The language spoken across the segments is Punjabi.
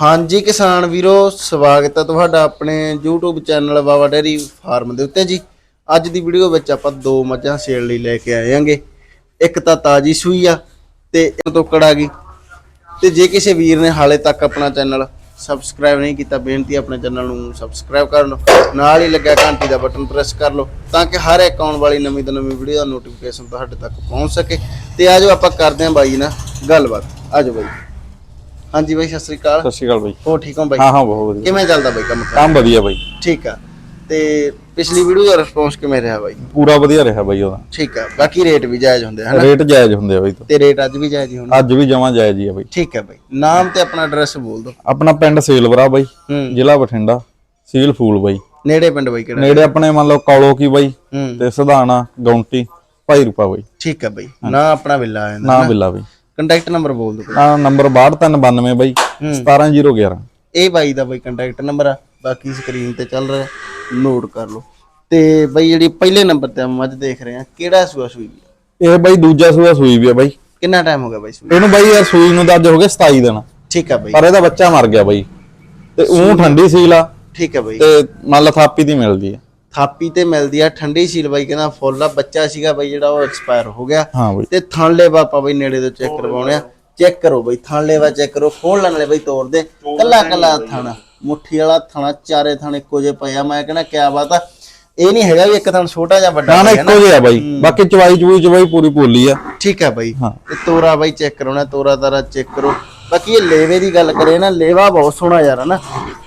ਹਾਂਜੀ ਕਿਸਾਨ ਵੀਰੋ, ਸਵਾਗਤ ਹੈ ਤੁਹਾਡਾ ਆਪਣੇ YouTube channel Baba dairy farm ਦੇ ਉੱਤੇ ਜੀ। ਅੱਜ ਦੀ ਵੀਡੀਓ ਵਿੱਚ ਆਪਾਂ ਦੋ ਮੱਝਾਂ ਸੇਲ ਲਈ ਲੈ ਕੇ ਆਏ ਆਂਗੇ ਇੱਕ ਤਾਂ ਤਾਜੀ ਸੂਈ ਆ ਤੇ ਇੱਕ ਤੋਕੜ ਆ ਗਈ। ਤੇ ਜੇ ਕਿਸੇ ਵੀਰ ਨੇ ਹਾਲੇ ਤੱਕ ਆਪਣਾ ਚੈਨਲ ਸਬਸਕ੍ਰਾਈਬ ਨਹੀਂ ਕੀਤਾ, ਬੇਨਤੀ ਆਪਣੇ ਚੈਨਲ ਨੂੰ ਸਬਸਕ੍ਰਾਈਬ ਕਰ ਲਓ। ਨਾਲ ਹੀ ਲੱਗਿਆ ਘੰਟੀ ਦਾ ਬਟਨ ਪ੍ਰੈਸ ਕਰ ਲਓ ਤਾਂ ਕਿ ਹਰ ਇੱਕ ਆਉਣ ਵਾਲੀ ਨਵੀਂ ਤੋਂ ਨਵੀਂ ਵੀਡੀਓ ਦਾ ਨੋਟੀਫਿਕੇਸ਼ਨ ਤੁਹਾਡੇ ਤੱਕ ਪਹੁੰਚ ਸਕੇ। ਤੇ ਆਜੋ ਆਪਾਂ ਕਰਦੇ ਹਾਂ ਬਾਈ ਨਾਲ ਗੱਲਬਾਤ। ਆਜੋ ਬਾਈ। ਹਾਂਜੀ ਬਾਈ ਸਤਿ ਸ੍ਰੀ ਅਕਾਲ। ਸਤਿ ਸ਼੍ਰੀ ਅਕਾਲ ਬਾਈ। ਹੋ ਠੀਕ ਹੋ ਬਾਈ? ਹਾਂ ਹਾਂ ਬਹੁਤ ਵਧੀਆ। ਕਿਵੇਂ ਚੱਲਦਾ ਬਾਈ ਕੰਮ? ਕੰਮ ਵਧੀਆ ਬਾਈ। ਠੀਕ ਆ। ਤੇ ਪਿਛਲੀ ਵੀਡੀਓ ਦਾ ਰਿਸਪੌਂਸ ਕਿਵੇਂ ਰਿਹਾ ਬਾਈ? ਪੂਰਾ ਵਧੀਆ ਰਿਹਾ ਬਾਈ ਉਹਦਾ। ਠੀਕ ਆ। ਬਾਕੀ ਰੇਟ ਵੀ ਜਾਇਜ਼ ਹੁੰਦੇ ਆ, ਹਨਾ? ਰੇਟ ਜਾਇਜ਼ ਹੁੰਦੇ ਆ ਬਾਈ ਤੋਂ। ਤੇ ਰੇਟ ਅੱਜ ਵੀ ਜਾਇਜ਼ ਹੀ ਹੋਣਾ। ਅੱਜ ਵੀ ਜਮਾਂ ਜਾਇਜ਼ ਹੀ ਆ ਬਾਈ। ਠੀਕ ਹੈ ਬਾਈ। ਨਾਮ ਤੇ ਆਪਣਾ ਐਡਰੈਸ ਬੋਲ ਦਿਓ। ਆਪਣਾ ਪਿੰਡ ਸੇਲਵਰਾ ਬਾਈ। ਹੂੰ। ਜ਼ਿਲ੍ਹਾ ਬਠਿੰਡਾ। ਸੀਲ ਫੂਲ ਬਾਈ। ਨੇੜੇ ਪਿੰਡ ਬਾਈ ਕਿਹੜਾ? ਨੇੜੇ ਆਪਣੇ ਮੰਨ ਲਓ ਕੌਲੋ ਕੀ ਬਾਈ ਹੂੰ। ਤੇ ਸਧਾਣਾ ਗੌਂਟੀ ਭਾਈ ਰੂਪਾ ਬਾਈ। ਠੀਕ ਹੈ ਬਾਈ। ਨਾ ਆਪਣਾ ਵਿਲਾ ਆ ਜਾਂਦਾ ਨਾ। ਬਿੱਲਾ ਬਾਈ। ਕੰਟੈਕਟ ਨੰਬਰ ਬੋਲ ਦਿਓ ਆ ਨੰਬਰ 6292 ਬਾਈ 17011 ਇਹ ਬਾਈ ਦਾ ਬਾਈ ਕੰਟੈਕਟ ਨੰਬਰ ਆ ਬਾਕੀ ਸਕਰੀਨ ਤੇ ਚੱਲ ਰਿਹਾ ਨੋਟ ਕਰ ਲਓ। ਤੇ ਬਾਈ ਜਿਹੜੀ ਪਹਿਲੇ ਨੰਬਰ ਤੇ ਮੱਝ ਦੇਖ ਰਹੇ ਆ ਕਿਹੜਾ ਸੂਆ ਸੂਈ ਵੀ ਆ? ਇਹ ਬਾਈ ਦੂਜਾ ਸੂਆ ਸੂਈ ਵੀ ਆ ਬਾਈ। ਕਿੰਨਾ ਟਾਈਮ ਹੋ ਗਿਆ ਬਾਈ ਸੂਈ? ਇਹਨੂੰ ਬਾਈ ਯਾਰ ਸੂਈ ਨੂੰ ਤਾਂ ਅੱਜ ਹੋ ਗਏ 27 ਦਿਨ। ਠੀਕ ਆ ਬਾਈ। ਪਰ ਇਹਦਾ ਬੱਚਾ ਮਰ ਗਿਆ ਬਾਈ। ਤੇ ਉਹ ਠੰਡੀ ਸੀਲ ਆ। ਠੀਕ ਆ ਬਾਈ। ਤੇ ਮੰਨ ਲਾ ਥਾਪੀ ਦੀ ਮਿਲਦੀ ਆ। ਥਾਪੀ ਤੇ ਮਿਲਦੀ ਆ ਠੰਡੀ ਸੀਲ ਬਾਈ ਕਹਿੰਦਾ ਫੁੱਲ ਆ ਬੱਚਾ ਸੀਗਾ ਬਾਈ ਜਿਹੜਾ ਉਹ ਐਕਸਪਾਇਰ ਹੋ ਗਿਆ। ਹਾਂ ਬਾਈ। ਤੇ ਥਣਲੇ ਬਾਪਾ ਬਈ ਨੇੜੇ ਤੋਂ ਚੈੱਕ ਕਰਵਾਉਣੇ ਆ। ਚੈੱਕ ਕਰੋ ਬਈ ਥਣਲੇ ਵਾ ਚੈੱਕ ਕਰੋ ਖੋਲ ਲੈਣ ਵਾਲੇ ਬਈ ਤੋੜ ਦੇ ਕੱਲਾ ਕੱਲਾ ਥਣ ਮੁੱਠੀ ਵਾਲਾ ਥਣਾ ਚਾਰੇ ਥਣ ਇੱਕੋ ਜਿਹੇ ਪਏ ਆ। ਮੈਂ ਕਹਿੰਦਾ ਕਿਆ ਬਾਤ ਆ ਇਹ ਨਹੀਂ ਹੈਗਾ ਵੀ ਇੱਕ ਥਣ ਛੋਟਾ ਜਾਂ ਵੱਡਾ ਨਾ ਨਾ ਇੱਕੋ ਜਿਹਾ ਬਾਈ। ਬਾਕੀ ਚਵਾਈ ਚੂਈ ਚ ਬਾਈ ਪੂਰੀ ਪੋਲੀ ਆ। ਠੀਕ ਹੈ ਬਾਈ। ਤੇ ਤੋਰਾ ਬਾਈ ਚੈੱਕ ਕਰਾਉਣਾ ਤੋਰਾ ਤਾਰਾ ਚੈੱਕ ਕਰੋ। ਬਾਕੀ ਇਹ ਲੇਵੇ ਦੀ ਗੱਲ ਕਰੇ ਨਾ ਲੇਵਾ ਬਹੁਤ ਸੋਹਣਾ ਯਾਰ ਹਨਾ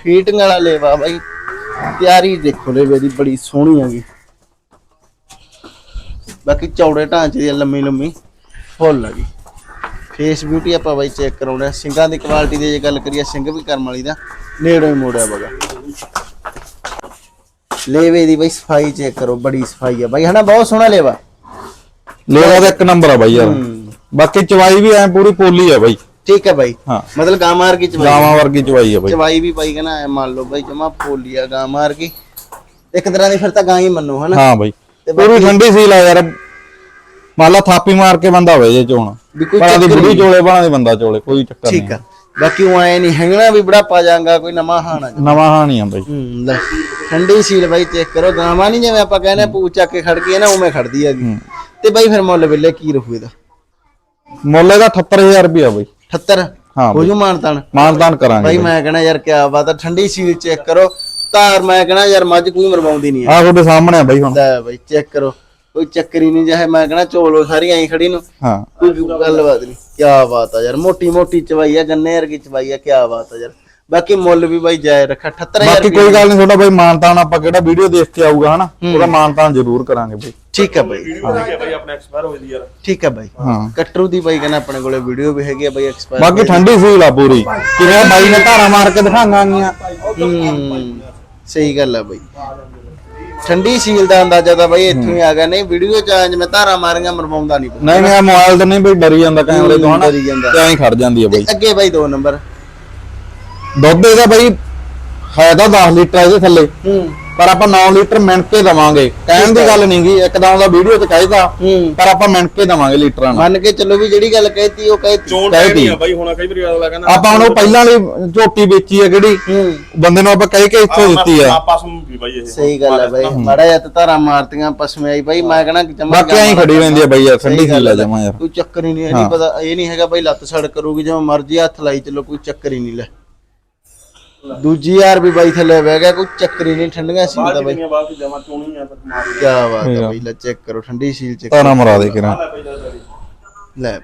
ਫੀਟਿੰਗ ਵਾਲਾ ਲੇਵਾ ਬਾਈ। ਤਿਆਰੀ ਦੇਖੋ ਲੇਵੇ ਦੀ ਬੜੀ ਸੋਹਣੀ ਹੈਗੀ। ਬਾਕੀ ਚੌੜੇ ਢਾਂਚੇ ਦੀ ਲੰਮੀ ਲੰਮੀ ਫੁੱਲ ਹੈਗੀ ਫੇਸ ਬਿਊਟੀ ਆਪਾਂ ਬਾਈ ਚੈੱਕ ਕਰਾਉਣਾ ਸਿੰਗਾਂ ਦੀ ਕੁਆਲਿਟੀ ਦੀ ਜੇ ਗੱਲ ਕਰੀਏ ਸਿੰਘ ਵੀ ਕਰਮ ਵਾਲੀ ਦਾ। ਨੇੜੇ ਹੀ ਮੋੜਿਆ ਬਗਾ। ਲੇਵੇ ਦੀ ਬਾਈ ਸਫ਼ਾਈ ਚੈੱਕ ਕਰੋ ਬੜੀ ਸਫ਼ਾਈ ਆ। ਬਾਈ ਹਨਾ ਬਹੁਤ ਸੋਹਣਾ ਲੇਵਾ। ਲੇਵਾ ਦਾ ਇੱਕ ਨੰਬਰ ਆ ਬਾਈ ਯਾਰ। ਬਾਕੀ ਚਵਾਈ ਵੀ ਐ ਪੂਰੀ ਪੋਲੀ ਆ ਬਾਈ। ਠੀਕ ਹੈ ਬਾਈ। ਹਾਂ। ਮਤਲਬ ਗਾਂ ਮਾਰ ਕੇ ਚਵਾਈ। ਗਾਵਾਂ ਵਰਗੀ ਚਵਾਈ ਆ ਬਾਈ। ਚਵਾਈ ਵੀ ਬਾਈ ਕਹਿੰਦਾ ਐ ਮੰਨ ਲਓ ਬਾਈ ਜਮਾ ਫੋਲੀਆ ਗਾਂ ਮਾਰ ਕੇ ਇੱਕ ਤਰ੍ਹਾਂ ਦੀ ਫਿਰ ਤਾਂ ਗਾਂ ਹੀ ਮੰਨੋ ਹਨਾ? ਹਾਂ ਬਾਈ। ਪੂਰੀ ਠੰਡੀ ਸੀ ਲਾ ਯਾਰ। ਮੰਨ ਲਾ ਥਾਪੀ ਮਾਰ ਕੇ ਬੰਦਾ ਹੋਵੇ ਜੇ ਚੋਣ। ਵੀ ਕੋਈ ਪਰ ਦੀ ਬੁੜੀ ਚੋਲੇ ਬਣਾ ਦੀ ਬੰਦਾ ਚੋਲੇ ਕੋਈ ਚੱਕਰ ਨਹੀਂ। ਠੀਕ ਆ। ਬਾਕੀ ਉਹ ਐ ਨਹੀਂ ਹੈਗਣਾ ਵੀ ਬੁਢਾਪਾ ਜਾਗਾ ਕੋਈ ਨਵਾਂ ਹਾਣਾ ਨਵਾਂ ਹਾਣੀ ਆ ਬਾਈ। ਹੂੰ ਲੈ ਠੰਡੀ ਸੀਲ ਬਾਈ ਚੈੱਕ ਕਰੋ। ਗਾਵਾਂ ਨਹੀਂ ਜਿਵੇਂ ਆਪਾਂ ਕਹਿੰਦੇ ਆ, ਪੂਛ ਚੱਕ ਕੇ ਖੜ ਗਈ ਹੈ ਨਾ ਉਵੇਂ ਖੜਦੀ ਹੈਗੀ। ਤੇ ਬਾਈ ਫਿਰ ਮੁੱਲ ਵੇਲੇ ਕੀ ਰਹੂ ਇਹਦਾ? ਮੁੱਲ ਇਹਦਾ 78000 ਰੁਪਿਆ ਬਾਈ। 78 ਹਾਂ ਹੋ ਜੂ ਮਾਨਤਾਨ। ਮਾਨਦਾਨ ਕਰਾਂਗੇ ਬਾਈ ਮੈਂ ਕਹਣਾ ਯਾਰ ਕਿਆ ਬਾਤ ਆ ਠੰਡੀ ਸੀਲ ਚੈੱਕ ਕਰੋ। ਧਾਰ ਮੈਂ ਕਹਣਾ ਯਾਰ ਮੱਝ ਕੋਈ ਮਰਵਾਉਂਦੀ ਨਹੀਂ ਆ ਤੁਹਾਡੇ ਸਾਹਮਣੇ ਆ ਬਾਈ ਹੁਣ। ਲੈ ਬਾਈ ਚੈੱਕ ਕਰੋ। ਕੋਈ ਚੱਕਰ ਨਹੀਂ ਚਾਹੇ ਮੈਂ ਕਹਣਾ ਚੋਲੋ ਸਾਰੀ ਐਂ ਖੜੀ ਨੂੰ। ਹਾਂ। ਕੋਈ ਗੱਲਬਾਤ ਨਹੀਂ। ਕੀ ਬਾਤ ਆ ਯਾਰ ਮੋਟੀ ਮੋਟੀ ਚਵਾਈ ਆ ਗੰਨੇ ਵਰਗੀ ਚਵਾਈ ਆ ਕੀ ਬਾਤ ਆ ਯਾਰ। ਬਾਕੀ ਮੁੱਲ ਵੀ ਬਾਈ ਜਾਇ ਰੱਖਾ 78000 ਬਾਕੀ ਕੋਈ ਗੱਲ ਨਹੀਂ ਤੁਹਾਡਾ ਬਾਈ ਮਾਨਤਾਨ ਆਪਾਂ ਕਿਹੜਾ ਵੀਡੀਓ ਦੇਖ ਕੇ ਆਊਗਾ ਹਨਾ? ਉਹਦਾ ਮਾਨਤਾਨ ਜ਼ਰੂਰ ਕਰਾਂਗੇ ਬਾਈ। ਠੀਕ ਆ ਬਾਈ। ਭਾਈ ਆਪਣਾ ਐਕਸਪਾਇਰ ਹੋਈ ਦੀ ਯਾਰ। ਠੀਕ ਆ ਬਾਈ। ਹਾਂ। ਕਟਰੂ ਦੀ ਬਾਈ ਕਹਿੰਦਾ ਆਪਣੇ ਕੋਲੇ ਵੀਡੀਓ ਵੀ ਹੈਗੀ ਆ ਬਾਈ ਐਕਸਪਾਇਰ ਬਾਕੀ ਠੰਡੀ ਸੀ ਲਾ ਪੂਰੀ। ਕਿਵੇਂ ਬਾਈ ਨੇ ਧਾਰਾ ਮਾਰ ਕੇ ਦਿਖਾਵਾਂਗੀਆਂ ਹੂੰ ਸਹੀ ਗੱਲ ਆ ਬਾਈ। ਠੰਡੀ ਸੀਲ ਦਾ ਅੰਦਾਜ਼ਾ ਤਾਂ ਬਾਈ ਇੱਥੋਂ ਹੀ ਆ ਗਿਆ। ਨਹੀਂ ਵੀਡੀਓ ਚ ਮੈਂ ਧਾਰਾ ਮਾਰੀਆਂ ਮਰਵਾਉਂਦਾ ਨਹੀਂ ਨਹੀਂ ਨਹੀਂ ਮੋਬਾਈਲ ਤੇ ਨਹੀਂ ਬਈ ਡਰੀ ਜਾਂਦਾ ਕੈਮਰੇ ਤੋਂ ਹਨਾ। ਤੇ ਐਂ ਖੜ ਜਾਂਦੀ ਆ ਬਾਈ। ਅੱਗੇ ਬਾਈ ਦੋ ਨੰਬਰ। ਦੁੱਧ ਇਹਦਾ ਬਾਈ ਹੈ ਤਾਂ 10 ਲੀਟਰ ਇਹਦੇ ਥੱਲੇ ਹੂੰ। ਪਰ ਆਪਾਂ 9 ਲੀਟਰ ਮਿਣ ਕੇ ਦਵਾਂਗੇ। ਕਹਿਣ ਦੀ ਗੱਲ ਨਹੀਂ ਗੀ ਇੱਕਦਮ ਦਾ ਵੀਡੀਓ ਚ ਕਹਿਦਾ ਹੂੰ। ਪਰ ਆਪਾਂ ਮਿਣ ਕੇ ਦਵਾਂਗੇ ਲੀਟਰਾਂ ਨਾਲ। ਮੰਨ ਕੇ ਚੱਲੋ ਵੀ ਜਿਹੜੀ ਗੱਲ ਕਹਿਤੀ ਉਹ ਕਹਿਤੀ। ਚੋਣ ਕਹਿ ਟਾਈਮ ਨਹੀਂ ਤੀ। ਆ ਬਾਈ ਹੁਣ ਕਈ ਵਾਰੀ ਅਗਲਾ ਕਹਿੰਦਾ ਆਪਾਂ ਹੁਣ ਉਹ ਪਹਿਲਾਂ ਵਾਲੀ ਝੋਟੀ ਵੇਚੀ ਆ ਕਿਹੜੀ? ਹੂੰ। ਬੰਦੇ ਨੂੰ ਆਪਾਂ ਕਹਿ ਕੇ ਇੱਥੋਂ ਦਿੱਤੀ ਆ। ਆਪਸ ਨੂੰ ਵੀ ਬਾਈ ਇਹ। ਸਹੀ ਗੱਲ ਹੈ ਬਾਈ। ਮਾੜਾ ਜਿਹਾ ਤੇ ਧਾਰਾਂ ਮਾਰਤੀਆਂ ਪਸਮੇ ਆਈ ਬਾਈ। ਮੈਂ ਕਹਣਾ ਜਮਾ ਬਾਕੀ ਐਂ ਖੜੀ ਰਹਿੰਦੀ ਆ ਬਾਈ ਯਾਰ ਠੰਡੀ ਸੀ ਲਾ ਜਮਾ ਯਾਰ। ਕੋਈ ਚੱਕਰ ਹੀ ਨਹੀਂ ਇਹ ਨਹੀਂ ਪਤਾ ਇਹ ਨਹੀਂ ਹੈਗਾ ਬਾਈ ਲੱਤ ਸੜ ਕਰੂਗੀ ਜਿਵੇਂ ਮਰਜ਼ੀ ਹੱਥ ਲਾਈ ਚੱਲੋ ਕੋਈ ਚੱਕਰ ਹੀ ਨਹੀਂ ਲੈ। ਦੂਜੀ ਯਾਰ ਵੀ ਬਾਈ ਥੱਲੇ ਬਹਿ ਗਿਆ ਕੋਈ ਚੱਕਰ ਨਹੀਂ ਠੰਡੀਆਂ ਸੀ ਦਾ ਬਾਈ। ਕਿੰਨੀਆਂ ਬਾਅਦ ਚ ਜਮਾ ਚੋਣੀ ਆ ਪਰ ਮਾਰ ਕੀ ਬਾਤ ਹੈ ਬਾਈ ਲੈ ਚੈੱਕ ਕਰੋ ਠੰਡੀ ਸੀਲ ਚੈੱਕ ਤਾਰਾ ਮਰਾ ਦੇ ਕਿਰਾਂ। ਲੈ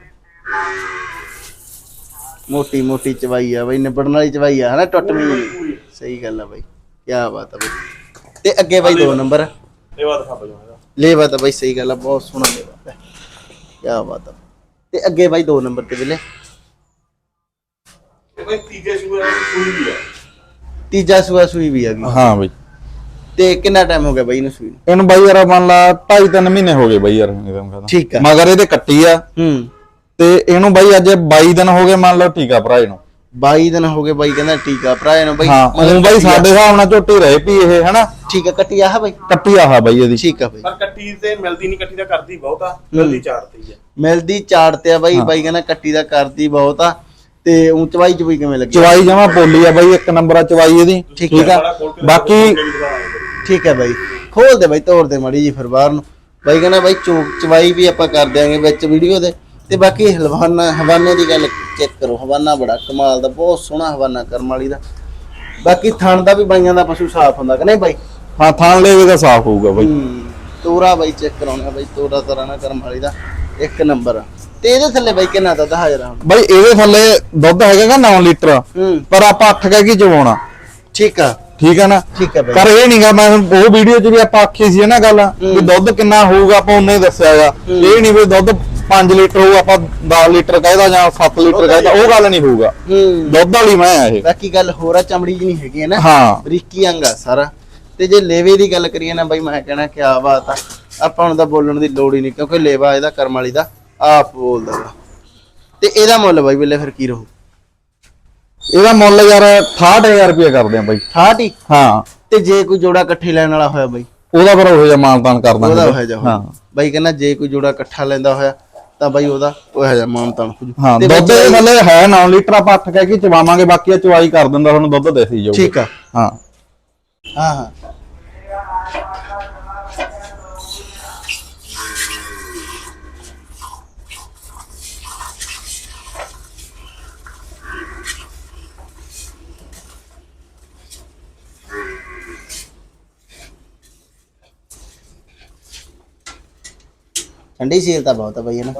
ਮੋਟੀ ਮੋਟੀ ਚਵਾਈ ਆ ਬਾਈ ਨਿਬੜਨ ਵਾਲੀ ਚਵਾਈ ਆ ਹਨਾ ਟੁੱਟਵੀਂ ਨਹੀਂ ਸਹੀ ਗੱਲ ਆ ਬਾਈ ਕੀ ਬਾਤ ਆ ਬਾਈ। ਤੇ ਅੱਗੇ ਬਾਈ ਦੋ ਨੰਬਰ। ਇਹ ਬਾਤ ਖਾ ਬਾਈ ਲੇਵਾ ਤਾਂ ਬਾਈ ਸਹੀ ਗੱਲ ਆ ਬਹੁਤ ਸੋਹਣਾ ਲੇਵਾ ਹੈ ਕੀ ਬਾਤ ਆ। ਤੇ ਅੱਗੇ ਬਾਈ ਦੋ ਨੰਬਰ ਤੇ ਵੇਲੇ। ਇਹ ਬਾਈ ਤੀਜੇ ਸੂਏ ਸੂਈ ਵੀ ਆ। ਤੀਜਾ ਸੂਆ ਸੂਈ ਵੀ ਆ ਗਈ। ਹਾਂ ਬਾਈ। ਤੇ ਕਿੰਨਾ ਟਾਈਮ ਹੋ ਗਿਆ ਬਾਈ ਨੂੰ ਸੂਈ? ਨੂੰ ਇਹਨੂੰ ਬਾਈ ਯਾਰ ਮੰਨ ਲਾ 2.5 3 ਮਹੀਨੇ ਹੋ ਗਏ ਬਾਈ ਯਾਰ ਇਹਨੂੰ ਕਹਿੰਦਾ। ਠੀਕ ਆ। ਮਗਰ ਇਹਦੇ ਕੱਟੀ ਆ। ਹੂੰ। ਤੇ ਇਹਨੂੰ ਬਾਈ ਅੱਜ 22 ਦਿਨ ਹੋ ਗਏ ਮੰਨ ਲਓ ਟੀਕਾ ਭਰਾ ਇਹਨੂੰ 22 ਦਿਨ ਹੋ ਗਏ ਬਾਈ ਕਹਿੰਦਾ ਟੀਕਾ ਭਰਾ ਇਹਨੂੰ ਬਾਈ। ਹਾਂ ਉਹ ਬਾਈ ਸਾਡੇ ਹਿਸਾਬ ਨਾਲ ਝੋਟੀ ਰਹੇ ਪੀ ਇਹ ਹਨਾ? ਠੀਕ ਆ ਕੱਟੀ ਆਹ ਬਾਈ? ਕੱਟੀ ਆਹ ਬਾਈ ਇਹਦੀ। ਠੀਕ ਆ ਬਾਈ। ਪਰ ਕੱਟੀ ਤੇ ਮਿਲਦੀ ਨਹੀਂ ਕੱਟੀ ਦਾ ਕਰਦੀ ਬਹੁਤ ਆ ਮਿਲਦੀ ਤੇ ਹੀ ਆ। ਮਿਲਦੀ ਚਾੜ ਤੇ ਆ ਬਾਈ ਬਾਈ ਕਹਿੰਦਾ ਕੱਟੀ ਦਾ ਕਰਦੀ ਬਹੁਤ ਆ। ਤੇ ਉਂ ਚਵਾਈ ਚਵਾਈ ਕਿਵੇਂ ਲੱਗੀ? ਚਵਾਈ ਜਮਾ ਪੋਲੀ ਆ ਬਾਈ ਇੱਕ ਨੰਬਰ ਆ ਚਵਾਈ ਇਹਦੀ ਠੀਕ ਆ। ਬਾਕੀ ਠੀਕ ਹੈ ਬਾਈ। ਖੋਲ ਦੇ ਬਾਈ ਤੋੜ ਦੇ ਮੜੀ ਜੀ ਫਿਰ ਬਾਹਰ ਨੂੰ। ਬਾਈ ਕਹਿੰਦਾ ਬਾਈ ਚਵਾਈ ਵੀ ਆਪਾਂ ਕਰ ਦਿਆਂਗੇ ਵਿੱਚ ਵੀਡੀਓ ਦੇ। ਤੇ ਬਾਕੀ ਹਲਵਾਨਾ ਹਵਾਨੇ ਦੀ ਗੱਲ ਚੈੱਕ ਕਰੋ ਹਵਾਨਾ ਬੜਾ ਕਮਾਲ ਦਾ ਬਹੁਤ ਸੋਹਣਾ ਹਵਾਨਾ ਕਰਮ ਵਾਲੀ ਦਾ। ਬਾਕੀ ਥਣ ਦਾ ਵੀ ਬਾਈਆਂ ਦਾ ਪਸ਼ੂ ਸਾਫ਼ ਹੁੰਦਾ ਕਿ ਨਹੀਂ ਬਾਈ? ਹਾਂ ਥਾਣ ਲੈਵੇ ਦਾ ਸਾਫ਼ ਹੋਊਗਾ ਬਾਈ। ਤੋਰਾ ਬਾਈ ਚੈੱਕ ਕਰਾਉਣਾ ਬਾਈ ਤੋਰਾ ਤਰਾ ਨਾ ਕਰਮ ਵਾਲੀ ਦਾ ਇੱਕ ਨੰਬਰ ਆ। ਤੇ ਇਹਦੇ ਥੱਲੇ ਬਾਈ ਕਿੰਨਾ ਦੁੱਧ ਹਾਜ਼ਰ ਆ ਬਾਈ ਇਹਦੇ ਥੱਲੇ ਦੁੱਧ ਹੈਗਾਗਾ 9 ਲੀਟਰ। ਹੂੰ। ਪਰ ਆਪਾਂ 8 ਕਹਿ ਕੇ ਚਵਾਉਣਾ ਠੀਕ ਆ। ਠੀਕ ਆ ਨਾ? ਠੀਕ ਹੈ ਬਾਈ। ਪਰ ਇਹ ਨਹੀਂਗਾ ਮੈਂ ਹੁਣ ਉਹ ਵੀਡੀਓ 'ਚ ਵੀ ਆਪਾਂ ਆਖੀ ਸੀ ਨਾ ਗੱਲ ਵੀ ਦੁੱਧ ਕਿੰਨਾ ਹੋਊਗਾ ਆਪਾਂ ਉਹਨੇ ਦੱਸਿਆਗਾ ਇਹ ਨਹੀਂ ਵੀ ਦੁੱਧ 5 ਲੀਟਰ ਹੋਊ ਆਪਾਂ 10 ਲੀਟਰ ਕਹਿਦਾ ਜਾਂ 7 ਲੀਟਰ ਕਹਿਦਾ ਉਹ ਗੱਲ ਨਹੀਂ ਹੋਊਗਾ। ਹੂੰ। ਦੁੱਧ ਵਾਲੀ ਮੈਂ ਆ ਇਹ। ਬਾਕੀ ਗੱਲ ਹੋਰ ਆ ਚਮੜੀ ਜੀ ਨਹੀਂ ਹੈਗੀ ਹੈ ਨਾ। ਹਾਂ। ਬਰੀਕੀ ਅੰਗ ਆ ਸਾਰਾ। ਤੇ ਜੇ ਲੇਵੇ ਦੀ ਗੱਲ ਕਰੀਏ ਨਾ ਬਾਈ ਮੈਂ ਕਹਿਣਾ ਕਿਆ ਬਾਤ ਆ। ਆਪਾਂ ਨੂੰ ਤਾਂ ਬੋਲਣ ਦੀ ਲੋੜ ਹੀ ਨਹੀਂ ਕਿਉਂਕਿ ਲੇਵਾ ਇਹਦਾ ਕਰਮ ਵਾਲੀ ਦਾ ਆਪ ਬੋਲਦਾ ਵਾ। ਤੇ ਇਹਦਾ ਮੁੱਲ ਬਾਈ ਵੇਲੇ ਫਿਰ ਕੀ ਰਹੂ? ਇਹਦਾ ਮੁੱਲ ਯਾਰ 68000 ਰੁਪਏ ਕਰਦੇ ਆ ਬਾਈ। 60 ਹੀ? ਹਾਂ। ਤੇ ਜੇ ਕੋਈ ਜੋੜਾ ਇਕੱਠੇ ਲੈਣ ਵਾਲਾ ਹੋਇਆ ਬਾਈ? ਉਹਦਾ ਫਿਰ ਉਹ ਜਿਹਾ ਮਾਨਤਾਨ ਕਰ ਦਾਂਗੇ ਉਹਦਾ ਬਾਈ। ਹੋਇਆ ਜਾ ਹਾਂ। ਬਾਈ ਕਹਿੰਦਾ ਜੇ ਕੋਈ ਜੋੜਾ ਇਕੱਠਾ ਲੈਂਦਾ ਹੋਇਆ ਤਾਂ ਬਾਈ ਉਹਦਾ ਉਹ ਜਿਹਾ ਮਾਨਤਾਨ ਹੋ ਜੂ। ਹਾਂ ਦੁੱਧ ਥੱਲੇ ਹੈ 9 ਲੀਟਰ ਆਪਾਂ 8 ਕਹਿ ਕੇ ਚਵਾਵਾਂਗੇ ਬਾਕੀ ਚਵਾਈ ਕਰ ਦਿੰਦਾ ਤੁਹਾਨੂੰ ਦੁੱਧ ਦੇਸੀ ਜਾਊਗਾ। ਠੀਕ ਆ। ਹਾਂ। ਹਾਂ ਹਾਂ। ਠੰਡੀ ਸੀਲ ਤਾਂ ਬਹੁਤ ਆ ਬਈ ਨਾ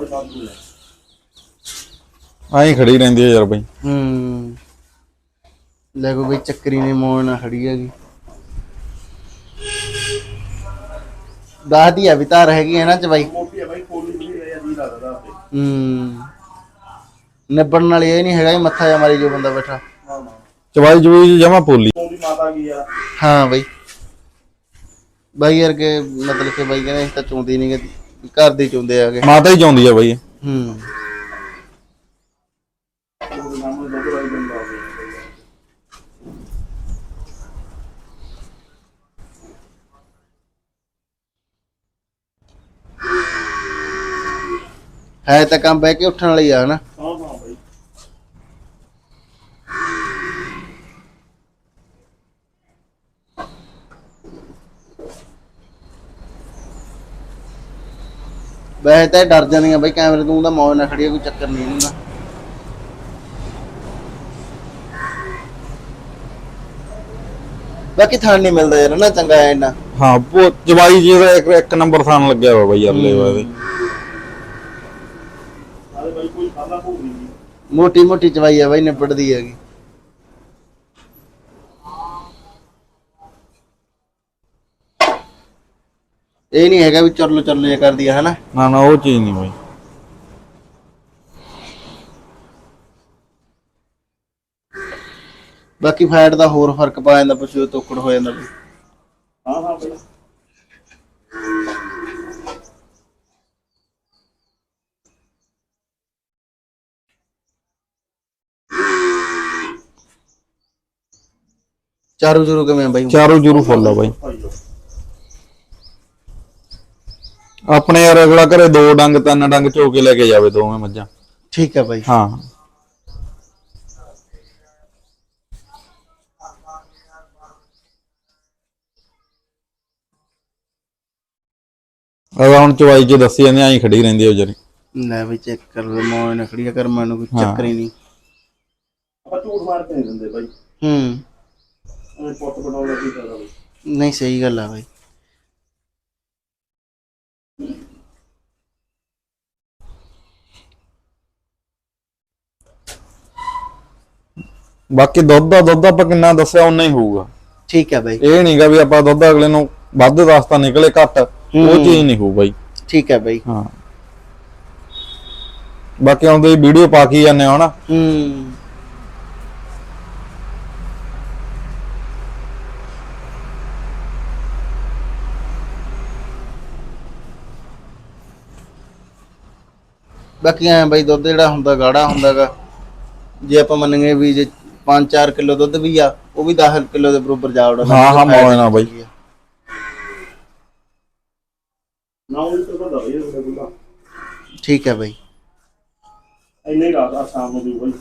ਐਂ ਖੜੀ ਰਹਿੰਦੀ ਹੈ ਯਾਰ ਬਾਈ। ਹੂੰ। ਲੈ ਕੋ ਬਈ ਚੱਕਰੀ ਨੇ ਮੋੜ ਨਾਲ ਖੜੀ ਹੈਗੀ ਦਾਦੀ ਆ ਵੀ ਤਾਂ ਹੈਗੀ ਹੈ ਨਾ ਚ ਬਾਈ। ਮੋਟੀ ਆ ਬਾਈ ਕੋਲੀ ਵੀ ਹੈ। ਜੀ ਲੱਗਦਾ ਹੂੰ ਨਿਬੜਨ ਨਾਲ ਇਹ ਨਹੀਂ ਹੈਗਾ ਵੀ ਮੱਥਾ ਜਾਂ ਮਾਰੀ ਜੋ ਬੰਦਾ ਬੈਠਾ। ਚਵਾਈ ਜਵਾਈ ਜਮਾ ਪੋਲੀ। ਉਹਦੀ ਮਾਤਾ ਕੀ ਆ ਹਾਂ ਬਾਈ। ਬਾਈ ਯਾਰ ਕੇ ਮਤਲਬ ਕਿ ਬਾਈ ਕਹਿੰਦੇ ਅਸੀਂ ਤਾਂ ਚੁੰਦੀ ਨਹੀਂ ਗੇ। ਘਰ ਦੇ ਚੁੰਦੇ ਆਗੇ ਮਾਤਾ ਹੀ ਚਾਉਂਦੀ ਆ ਬਾਈ। ਹੂੰ। ਹੈ ਤਾਂ ਕੰਮ ਬਹਿ ਕੇ ਉੱਠਣ ਵਾਲੀ ਆ ਨਾ ਵੈਸੇ ਤਾਂ ਇਹ ਡਰ ਜਾਂਦੀਆਂ ਬਾਈ ਕੈਮਰੇ ਤੋਂ ਉਹਦਾ ਮੌਜ ਨਾ ਖੜੀ ਕੋਈ ਚੱਕਰ ਨਹੀਂ ਹੁੰਦਾ। ਬਾਕੀ ਥਾਣ ਨਹੀਂ ਮਿਲਦਾ ਯਾਰ ਨਾ ਚੰਗਾ ਐ ਇੰਨਾ। ਹਾਂ ਉਹ ਜਵਾਈ ਜੀ ਦਾ ਇੱਕ ਇੱਕ ਨੰਬਰ ਥਾਨ ਲੱਗਿਆ ਵਾ ਬਾਈ ਯਾਰ ਲੈਵਾ ਇਹਦੇ ਮੋਟੀ ਮੋਟੀ ਚਵਾਈ ਆ ਬਾਈ ਨਿਬੜਦੀ ਹੈਗੀ। ਇਹ ਨਹੀਂ ਹੈਗਾ ਵੀ ਚਰਲੋ ਚਰਲੋ ਜਿਹਾ ਕਰਦੀ ਆ ਹਨਾ? ਨਾ ਨਾ ਉਹ ਚੀਜ਼ ਨਹੀਂ ਬਾਈ। ਬਾਕੀ ਫੈਟ ਦਾ ਹੋਰ ਫ਼ਰਕ ਪਾ ਜਾਂਦਾ ਪਸ਼ੂ ਤੋਕੜ ਹੋ ਜਾਂਦਾ ਬਈ। ਹਾਂ ਹਾਂ ਬਾਈ। ਚਾਰੂ ਚੂਰੂ ਕਿਵੇਂ ਆ ਬਾਈ? ਚਾਰੋ ਜੂਰੂ ਫੁੱਲ ਆ ਬਾਈ ਭਾਈ ਲੋ ਆਪਣੇ ਯਾਰ ਅਗਲਾ ਘਰੇ ਦੋ ਡੰਗ ਤਿੰਨ ਡੰਗ ਝੋ ਕੇ ਲੈ ਕੇ ਜਾਵੇ ਦੋਵੇਂ ਮੱਝਾਂ। ਠੀਕ ਹੈ ਬਾਈ। ਹਾਂ। ਅਗਾ ਹੁਣ ਚਵਾਈ ਚ ਦੱਸੀ ਜਾਂਦੇ ਐਂ ਖੜੀ ਰਹਿੰਦੀ ਆ ਵਿਚਾਰੀ। ਲੈ ਬਈ ਚੈੱਕ ਕਰ ਲਓ ਮੌਜ ਨਾ ਖੜੀ ਆ ਕਰ ਮੈਨੂੰ ਕੋਈ ਚੱਕਰ ਹੀ ਨਹੀਂ। ਆਪਾਂ ਝੂਠ ਮਾਰ ਕੇ ਨਹੀਂ ਦਿੰਦੇ ਬਾਈ। ਹੂੰ। ਉਹ ਪੁੱਤ ਬਣਾਉਣਾ ਕੀ ਕਰਦਾ ਬਾਈ ਨਹੀਂ ਸਹੀ ਗੱਲ ਆ ਬਾਈ। ਬਾਕੀ ਦੁੱਧ ਦਾ ਦੁੱਧ ਆਪਾਂ ਕਿੰਨਾ ਦੱਸਿਆ ਉਨਾ ਹੀ ਹੋਊਗਾ। ਠੀਕ ਹੈ ਬਾਈ। ਇਹ ਨਹੀਂਗਾ ਵੀ ਆਪਾਂ ਦੁੱਧ ਅਗਲੇ ਨੂੰ ਵੱਧ ਦੱਸਤਾ ਨਿਕਲੇ ਘੱਟ ਉਹ ਚੀਜ਼ ਨਹੀਂ ਹੋਊ ਬਾਈ। ਠੀਕ ਹੈ ਬਾਈ। ਹਾਂ। ਬਾਕੀ ਆਉਂਦੇ ਵੀਡੀਓ ਪਾ ਕੇ ਜਾਂਦੇ ਹੋ ਨਾ। ਹੂੰ ਬਾਕੀ ਐ ਬਾਈ ਦੁੱਧ ਜਿਹੜਾ ਹੁੰਦਾ ਗਾੜਾ ਹੁੰਦਾਗਾ ਜੇ ਆਪਾਂ ਮੰਨੀਏ ਵੀ ਜੇ 5-4 ਕਿਲੋ ਦੁੱਧ ਵੀ ਆ ਉਹ ਵੀ 10 ਕਿਲੋ ਦੇ ਬਰੋਬਰ ਜਾ ਵੜਦਾ ਹਾਂ, ਹਾਂ, ਮੌਜ ਬਾਈ। ਨਾ ਉਹ ਤਾਂ ਬੰਦਾ ਬਾਈ ਬੁੱਲਾ ਠੀਕ ਹੈ ਬਾਈ। ਇੰਨੇ ਹੀ ਰਾਤ ਆ ਸ਼ਾਮ ਨੂੰ ਵੀ ਬਾਈ।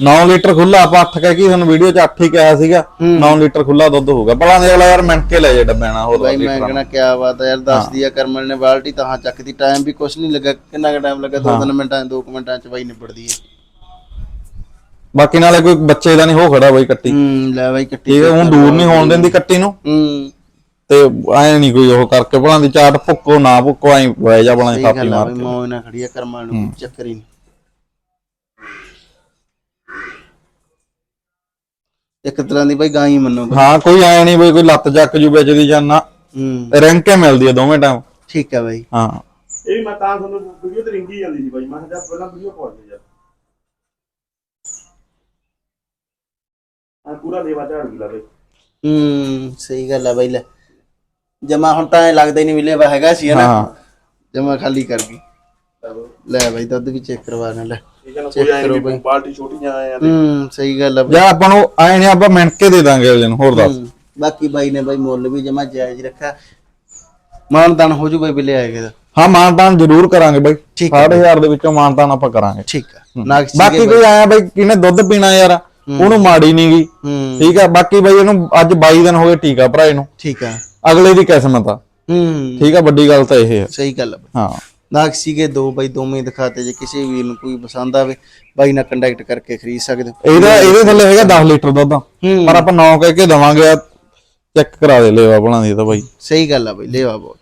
9 ਲੀਟਰ ਖੁੱਲਾ ਆਪਾਂ 8 ਕਹਿ ਕੇ ਤੁਹਾਨੂੰ ਵੀਡੀਓ 'ਚ 8 ਹੀ ਕਿਹਾ ਸੀਗਾ 9 ਲੀਟਰ ਖੁੱਲਾ ਦੁੱਧ ਹੋਊਗਾ। ਭਲਾ ਦੇ ਅਗਲਾ ਯਾਰ ਮਿੰਟ ਕੇ ਲੈ ਜੇ ਡੱਬਿਆਂ ਨਾਲ ਹੋਰ ਬਾਈ ਮੈਂ ਕਹਣਾ ਕਿਆ ਬਾਤ ਹੈ ਯਾਰ ਦੱਸਦੀ ਆ ਕਰਮਲ ਨੇ ਬਾਲਟੀ ਤਾਂ ਹਾਂ ਚੱਕਦੀ ਟਾਈਮ ਵੀ ਕੁਛ ਨਹੀਂ ਲੱਗਾ ਕਿੰਨਾ ਕੁ ਟਾਈਮ ਲੱਗਾ 2-3 ਮਿੰਟਾਂ 2 ਮਿੰਟਾਂ ਚ ਬਾਈ ਨਿਬੜਦੀ ਹੈ। ਬਾਕੀ ਨਾਲੇ ਕੋਈ ਬੱਚੇ ਦਾ ਨਹੀਂ ਹੋ ਖੜਾ ਬਈ ਕੱਟੀ। ਹੂੰ ਲੈ ਬਾਈ ਕੱਟੀ ਠੀਕ ਹੈ ਹੁਣ ਦੂਰ ਨਹੀਂ ਹੋਣ ਦਿੰਦੀ ਕੱਟੀ ਨੂੰ। ਹੂੰ। ਤੇ ਐ ਨਹੀਂ ਕੋਈ ਉਹ ਕਰਕੇ ਭਲਾਂ ਦੀ ਚਾਟ ਭੁੱਕੋ ਨਾ ਭੁੱਕੋ ਐ ਵਹਿ ਜਾ ਬਣਾ ਸਹੀ ਥਾਪੀ ਗੱਲ ਆ ਮਾਰ ਬਾਈ ਕੇ। ਮੌਜ ਨਾਲ ਖੜੀ ਆ ਕਰਮਲ ਨੂੰ ਕੋਈ ਚੱਕਰ ਹੀ ਨਹੀਂ। ਇੱਕ ਤਰ੍ਹਾਂ ਦੀ ਬਾਈ ਗਾਂ ਹੀ ਮੰਨੋ ਹਾਂ ਕੋਈ ਐ ਨਹੀਂ ਬਈ ਕੋਈ ਲੱਤ ਚੱਕ ਜੂ ਵਿੱਚ ਦੀ ਜਾਨਾ ਹੂੰ। ਰੈਂਕ ਮਿਲਦੀ ਆ ਦੋਵੇਂ ਟਾਈਮ ਠੀਕ ਹੈ ਬਾਈ। ਹਾਂ। ਇਹ ਮੈਂ ਤਾਂ ਤੁਹਾਨੂੰ ਵੀਡੀਓ ਤੇ ਰਿੰਗੀ ਜਾਂਦੀ ਸੀ ਬਾਈ ਮੈਂ ਕਿਹਾ ਪਹਿਲਾਂ ਵੀਡੀਓ ਪਾ ਦੇ ਯਾਰ। ਆ ਪੂਰਾ ਲੇਵਾ ਝਾੜ ਗਈ ਲਾ ਬਈ ਹੂੰ ਸਹੀ ਗੱਲ ਆ ਬਾਈ ਲੈ। ਜਮਾ ਹੁਣ ਤਾਂ ਐ ਲੱਗਦਾ ਹੀ ਨਹੀਂ ਮਿਲੇ ਵਾ ਹੈਗਾ ਸੀ ਹਾਂ। ਹਨਾ ਜਮਾ ਖਾਲੀ ਕਰ ਗਈ। ਲੈ ਬਾਈ ਦੁੱਧ ਵੀ ਚੈੱਕ ਕਰਵਾ ਲੈ ਲੈ। ਠੀਕ ਹੈ ਨਾ ਕੋਈ ਆਏ ਨਹੀਂ ਬਾਲਟੀ ਛੋਟੀਆਂ ਆਏ ਆ ਹੂੰ ਸਹੀ ਗੱਲ ਆ ਬਾਈ। ਜਾਂ ਆਪਾਂ ਨੂੰ ਕੇ ਦੇ ਦਾਂਗੇ ਅਗਲੇ ਨੂੰ ਹੋਰ ਦੱਸ। ਹੂੰ, ਬਾਕੀ ਬਾਈ ਨੇ ਬਾਈ ਮੁੱਲ ਵੀ ਜਮਾ ਜਾਇਜ਼ ਰੱਖਿਆ। ਮਾਨਦਾਨ ਹੋ ਜੂ ਬਾਈ ਬਿੱਲੇ ਆਏਗਾ ਹਾਂ ਮਾਨਤਾਨ ਜ਼ਰੂਰ ਕਰਾਂਗੇ ਬਈ। ਠੀਕ ਹੈ 6500 ਦੇ ਵਿੱਚੋਂ ਮਾਨਤਾਨ ਆਪਾਂ ਕਰਾਂਗੇ। ਠੀਕ ਆ। ਬਾਕੀ ਕੋਈ ਆਇਆ ਬਈ ਕਿਨੇ ਦੁੱਧ ਪੀਣਾ ਯਾਰ? ਉਹਨੂੰ ਮਾੜੀ ਨਹੀਂ ਗਈ ਠੀਕ ਆ ਬਾਕੀ ਬਈ ਇਹਨੂੰ ਅੱਜ 22 ਦਿਨ ਹੋ ਗਏ ਟੀਕਾ ਭਰਾਏ ਨੂੰ ਠੀਕ ਆ। ਅਗਲੇ ਦੀ ਕਿਸਮਤ ਆ। ਹੂੰ। ਠੀਕ ਆ ਵੱਡੀ ਗੱਲ ਤਾਂ ਇਹ ਹੈ ਸਹੀ ਗੱਲ ਆ ਹਾਂ। ਨਾਗਸੀ ਕੇ ਦੋ ਬਾਈ ਦੋਵੇਂ ਦਿਖਾਤੇ ਜੇ ਕਿਸੇ ਵੀਰ ਨੂੰ ਕੋਈ ਪਸੰਦ ਆਵੇ ਬਾਈ ਨਾਲ ਕੰਟੈਕਟ ਕਰਕੇ ਖਰੀਦ ਸਕਦੇ ਹੋ। ਇਹਦਾ ਇਹਦੇ ਥੱਲੇ ਹੈਗਾ 10 ਲੀਟਰ ਦੁੱਧ। ਪਰ ਆਪਾਂ 9 ਕਹਿ ਕੇ ਦਵਾਂਗੇ ਚੈੱਕ ਕਰਾ ਦੇ ਲਿਓ ਆਪਣਾ ਦੀ ਤਾਂ ਬਾਈ। ਸਹੀ ਗੱਲ ਆ ਬਾਈ ਲੈਵਾ ਬਹੁਤ।